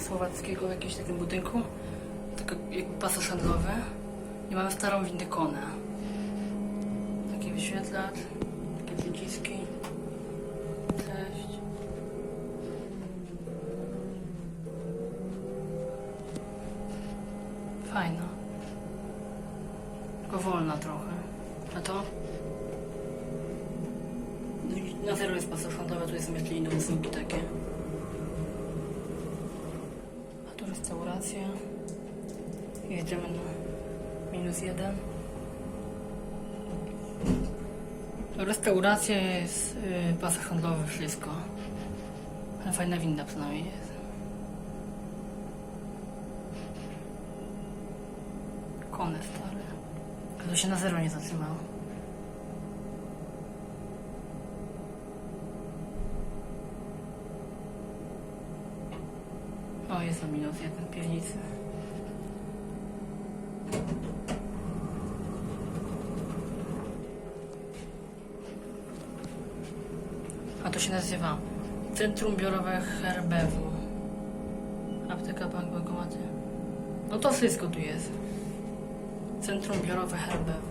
słowackiego w jakimś takim budynku. Tylko jakby pasaż handlowy. I mamy starą windykonę. Taki wyświetlacz, takie przyciski. Cześć. Fajna. Tylko wolna trochę. A to? Na zero jest pasaż tu są jeszcze inne usługi takie. Tu restauracja. Jedziemy na minus jeden. Restauracja jest yy, pasaż handlowy, wszystko. Ale fajna winda przynajmniej jest. Kony stare. To się na zero nie zatrzymało. O, jest na jeden w piwnicy. A to się nazywa Centrum Biurowe Herbewu. Apteka, bank, bankomaty. No to wszystko tu jest. Centrum Biurowe Herbewu.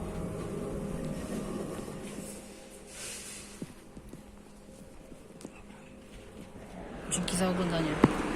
Dzięki za oglądanie.